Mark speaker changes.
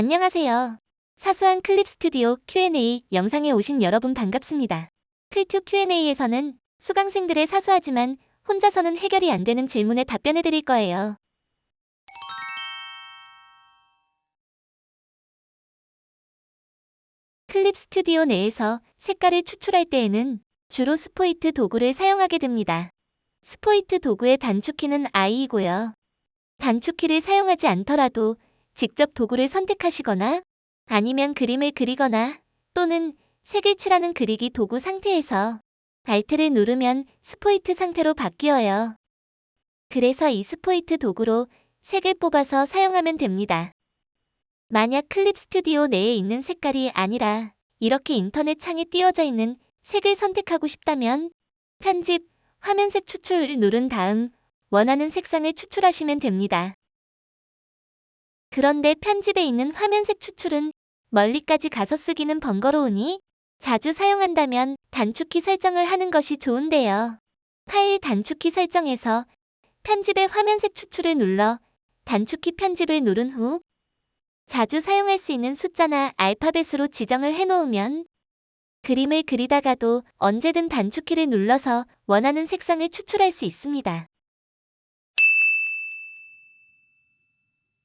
Speaker 1: 안녕하세요. 사소한 클립 스튜디오 Q&A 영상에 오신 여러분 반갑습니다. 클튜 Q&A에서는 수강생들의 사소하지만 혼자서는 해결이 안 되는 질문에 답변해 드릴 거예요. 클립 스튜디오 내에서 색깔을 추출할 때에는 주로 스포이트 도구를 사용하게 됩니다. 스포이트 도구의 단축키는 I이고요. 단축키를 사용하지 않더라도 직접 도구를 선택하시거나 아니면 그림을 그리거나 또는 색을 칠하는 그리기 도구 상태에서 Alt를 누르면 스포이트 상태로 바뀌어요. 그래서 이 스포이트 도구로 색을 뽑아서 사용하면 됩니다. 만약 클립 스튜디오 내에 있는 색깔이 아니라 이렇게 인터넷 창에 띄워져 있는 색을 선택하고 싶다면 편집, 화면색 추출을 누른 다음 원하는 색상을 추출하시면 됩니다. 그런데 편집에 있는 화면색 추출은 멀리까지 가서 쓰기는 번거로우니 자주 사용한다면 단축키 설정을 하는 것이 좋은데요. 파일 단축키 설정에서 편집의 화면색 추출을 눌러 단축키 편집을 누른 후 자주 사용할 수 있는 숫자나 알파벳으로 지정을 해놓으면 그림을 그리다가도 언제든 단축키를 눌러서 원하는 색상을 추출할 수 있습니다.